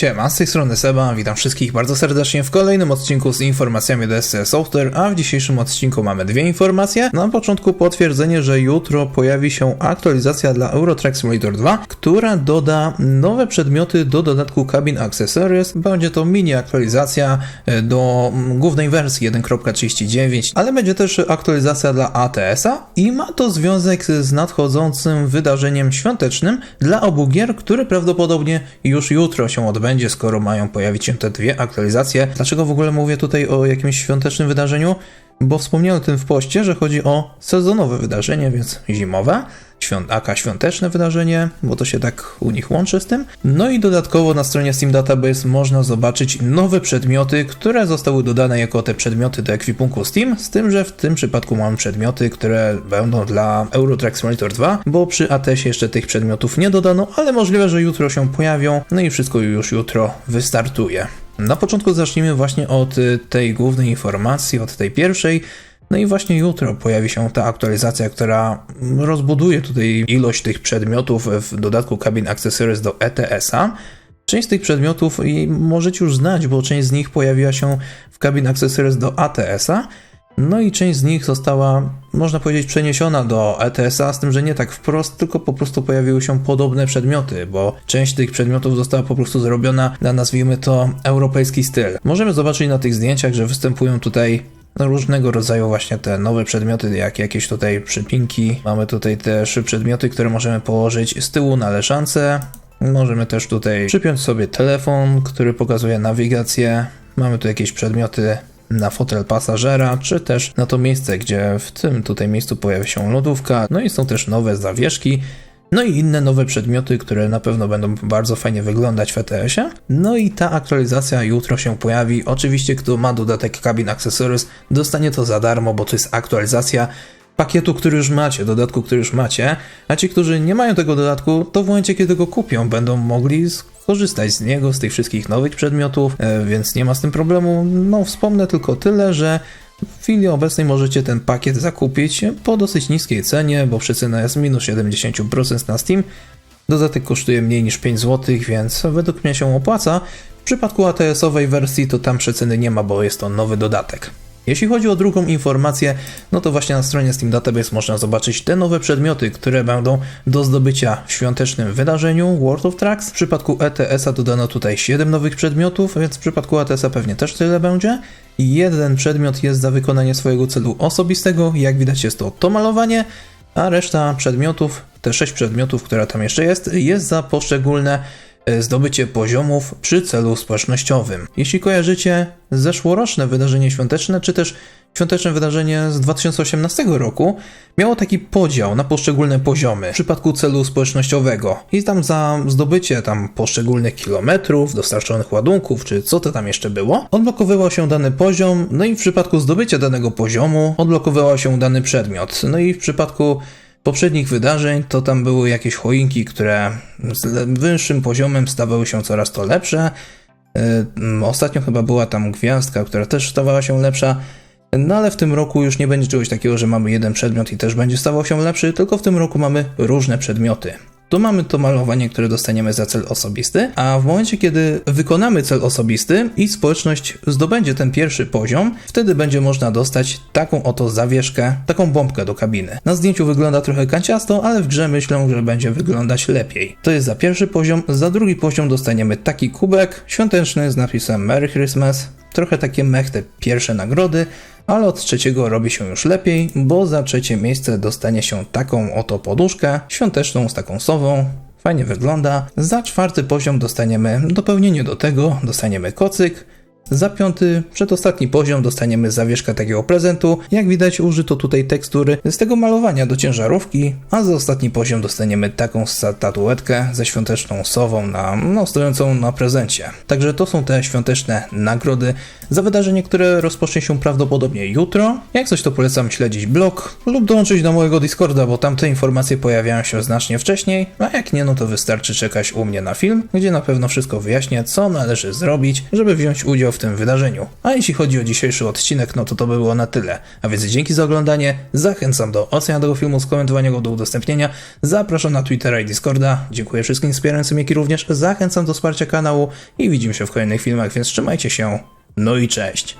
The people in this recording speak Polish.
Siema, z tej strony Seba, witam wszystkich bardzo serdecznie w kolejnym odcinku z informacjami DSC Software, a w dzisiejszym odcinku mamy dwie informacje. Na początku potwierdzenie, że jutro pojawi się aktualizacja dla Eurotrack Simulator 2, która doda nowe przedmioty do dodatku Cabin Accessories. Będzie to mini aktualizacja e, do mm, głównej wersji 1.39, ale będzie też aktualizacja dla ATS-a i ma to związek z nadchodzącym wydarzeniem świątecznym dla obu gier, które prawdopodobnie już jutro się odbędzie, skoro mają pojawić się te dwie aktualizacje. Dlaczego w ogóle mówię tutaj o jakimś świątecznym wydarzeniu? Bo wspomniałem o tym w poście, że chodzi o sezonowe wydarzenie, więc zimowe, świąt, aka świąteczne wydarzenie, bo to się tak u nich łączy z tym. No i dodatkowo na stronie Steam Database można zobaczyć nowe przedmioty, które zostały dodane jako te przedmioty do ekwipunku Steam, z tym, że w tym przypadku mamy przedmioty, które będą dla Eurotrack Simulator 2, bo przy ATS jeszcze tych przedmiotów nie dodano, ale możliwe, że jutro się pojawią, no i wszystko już jutro wystartuje. Na początku zacznijmy właśnie od y, tej głównej informacji, od tej pierwszej. No i właśnie jutro pojawi się ta aktualizacja, która rozbuduje tutaj ilość tych przedmiotów w dodatku Cabin Accessories do ETS-a. Część z tych przedmiotów i możecie już znać, bo część z nich pojawiła się w Cabin Accessories do ATS-a. No i część z nich została, można powiedzieć, przeniesiona do ETS-a, z tym, że nie tak wprost, tylko po prostu pojawiły się podobne przedmioty, bo część tych przedmiotów została po prostu zrobiona na, nazwijmy to, europejski styl. Możemy zobaczyć na tych zdjęciach, że występują tutaj różnego rodzaju właśnie te nowe przedmioty, jak jakieś tutaj przypinki. Mamy tutaj też przedmioty, które możemy położyć z tyłu na leżance. Możemy też tutaj przypiąć sobie telefon, który pokazuje nawigację. Mamy tu jakieś przedmioty na fotel pasażera, czy też na to miejsce, gdzie w tym tutaj miejscu pojawia się lodówka. No i są też nowe zawieszki. No i inne nowe przedmioty, które na pewno będą bardzo fajnie wyglądać w ETS-ie. No i ta aktualizacja jutro się pojawi. Oczywiście, kto ma dodatek Cabin Accessories, dostanie to za darmo, bo to jest aktualizacja pakietu, który już macie, dodatku, który już macie, a ci, którzy nie mają tego dodatku, to w momencie, kiedy go kupią, będą mogli skorzystać z niego, z tych wszystkich nowych przedmiotów, e, więc nie ma z tym problemu. No, wspomnę tylko tyle, że w chwili obecnej możecie ten pakiet zakupić po dosyć niskiej cenie, bo przecena jest minus 70% na Steam. Dodatek kosztuje mniej niż 5 zł, więc według mnie się opłaca. W przypadku ATS-owej wersji to tam przeceny nie ma, bo jest to nowy dodatek. Jeśli chodzi o drugą informację, no to właśnie na stronie Steam Database można zobaczyć te nowe przedmioty, które będą do zdobycia w świątecznym wydarzeniu World of Tracks. W przypadku ETS-a dodano tutaj 7 nowych przedmiotów, więc w przypadku ATS-a pewnie też tyle będzie. Jeden przedmiot jest za wykonanie swojego celu osobistego, jak widać jest to to malowanie, a reszta przedmiotów, te 6 przedmiotów, które tam jeszcze jest, jest za poszczególne zdobycie poziomów przy celu społecznościowym. Jeśli kojarzycie zeszłoroczne wydarzenie świąteczne, czy też świąteczne wydarzenie z 2018 roku, miało taki podział na poszczególne poziomy w przypadku celu społecznościowego. I tam za zdobycie tam poszczególnych kilometrów, dostarczonych ładunków, czy co to tam jeszcze było, odblokowywał się dany poziom, no i w przypadku zdobycia danego poziomu odblokowywał się dany przedmiot. No i w przypadku poprzednich wydarzeń, to tam były jakieś choinki, które z wyższym poziomem stawały się coraz to lepsze. Yy, Ostatnio chyba była tam gwiazdka, która też stawała się lepsza. No ale w tym roku już nie będzie czegoś takiego, że mamy jeden przedmiot i też będzie stawał się lepszy, tylko w tym roku mamy różne przedmioty. Tu mamy to malowanie, które dostaniemy za cel osobisty, a w momencie, kiedy wykonamy cel osobisty i społeczność zdobędzie ten pierwszy poziom, wtedy będzie można dostać taką oto zawieszkę, taką bombkę do kabiny. Na zdjęciu wygląda trochę kanciasto, ale w grze myślę, że będzie wyglądać lepiej. To jest za pierwszy poziom, za drugi poziom dostaniemy taki kubek świąteczny z napisem Merry Christmas, trochę takie mech te pierwsze nagrody, ale od trzeciego robi się już lepiej, bo za trzecie miejsce dostanie się taką oto poduszkę świąteczną z taką sową. Fajnie wygląda. Za czwarty poziom dostaniemy dopełnienie do tego, dostaniemy kocyk. Za piąty, przedostatni poziom dostaniemy zawieszkę takiego prezentu. Jak widać użyto tutaj tekstury z tego malowania do ciężarówki, a za ostatni poziom dostaniemy taką statuetkę ze świąteczną sową na, no, stojącą na prezencie. Także to są te świąteczne nagrody za wydarzenie, które rozpocznie się prawdopodobnie jutro. Jak coś to polecam śledzić blog lub dołączyć do mojego Discorda, bo tam te informacje pojawiają się znacznie wcześniej, a jak nie, no to wystarczy czekać u mnie na film, gdzie na pewno wszystko wyjaśnię, co należy zrobić, żeby wziąć udział w tym wydarzeniu. A jeśli chodzi o dzisiejszy odcinek, no to to by było na tyle. A więc dzięki za oglądanie, zachęcam do oceny tego filmu, skomentowania go, do udostępnienia, zapraszam na Twittera i Discorda, dziękuję wszystkim wspierającym, jak i również zachęcam do wsparcia kanału i widzimy się w kolejnych filmach, więc trzymajcie się, no i cześć!